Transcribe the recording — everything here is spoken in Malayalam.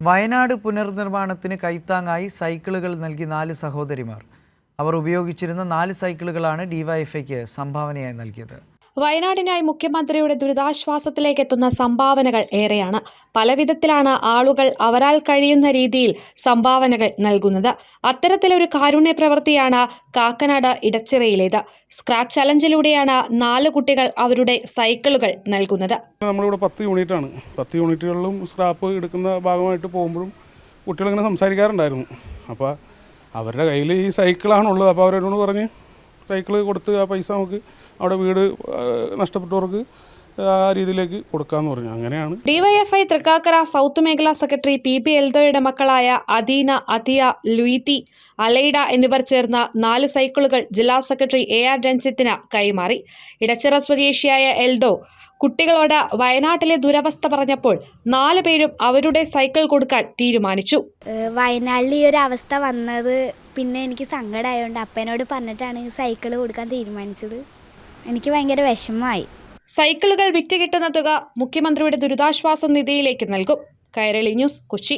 വയനാട് പുനർനിർമ്മാണത്തിന് കൈത്താങ്ങായി സൈക്കിളുകൾ നൽകി നാല് സഹോദരിമാർ. അവർ ഉപയോഗിച്ചിരുന്ന നാല് സൈക്കിളുകളാണ് ഡിവൈഎഫ്ഐക്ക് സംഭാവനയായി നൽകിയത്. വയനാടിനായി മുഖ്യമന്ത്രിയുടെ ദുരിതാശ്വാസത്തിലേക്ക് എത്തുന്ന സംഭാവനകൾ ഏറെയാണ്. പലവിധത്തിലാണ് ആളുകൾ അവരാൽ കഴിയുന്ന രീതിയിൽ സംഭാവനകൾ നൽകുന്നത്. അത്തരത്തിലൊരു കാരുണ്യ പ്രവൃത്തിയാണ് കാക്കനാട് ഇടച്ചിറയിലേത്. സ്ക്രാപ്പ് ചലഞ്ചിലൂടെയാണ് നാല് കുട്ടികൾ അവരുടെ സൈക്കിളുകൾ നൽകുന്നത്. നമ്മളിവിടെ പത്ത് യൂണിറ്റാണ്. പത്ത് യൂണിറ്റുകളിലും സ്ക്രാപ്പ് എടുക്കുന്ന ഭാഗമായിട്ട് പോകുമ്പോഴും കുട്ടികളിങ്ങനെ സംസാരിക്കാറുണ്ടായിരുന്നു. അപ്പോൾ അവരുടെ കയ്യിൽ ഈ സൈക്കിളാണുള്ളത്. അപ്പോൾ അവരോട് പറഞ്ഞ് സൈക്കിൾ കൊടുത്ത് ആ പൈസ നമുക്ക് അവിടെ വീട് നഷ്ടപ്പെട്ടവർക്ക് ആ രീതിയിലേക്ക് കൊടുക്കാന്ന് പറഞ്ഞു. അങ്ങനെയാണ്. ഡിവൈഎഫ്ഐ തൃക്കാക്കര സൗത്ത് മേഖലാ സെക്രട്ടറി പി പി എൽദോയുടെ മക്കളായ അദീന അതിയ ലുയിത്തി അലൈഡ എന്നിവർ ചേർന്ന നാല് സൈക്കിളുകൾ ജില്ലാ സെക്രട്ടറി എ ആർ രഞ്ജിത്തിന് കൈമാറി. ഇടച്ചിറ സ്വദേശിയായ എൽദോ കുട്ടികളോട് വയനാട്ടിലെ ദുരവസ്ഥ പറഞ്ഞപ്പോൾ നാല് പേരും അവരുടെ സൈക്കിൾ കൊടുക്കാൻ തീരുമാനിച്ചു. വയനാട്ടിൽ ഈ ഒരു അവസ്ഥ വന്നത് പിന്നെ എനിക്ക് സങ്കടമായതുകൊണ്ട് അപ്പനോട് പറഞ്ഞിട്ടാണ് സൈക്കിൾ കൊടുക്കാൻ തീരുമാനിച്ചത്. എനിക്ക് ഭയങ്കര വിഷമമായി. സൈക്കിളുകൾ വിറ്റുകിട്ടുന്ന തുക മുഖ്യമന്ത്രിയുടെ ദുരിതാശ്വാസ നിധിയിലേക്ക് നൽകും. കൈരളി ന്യൂസ് കൊച്ചി.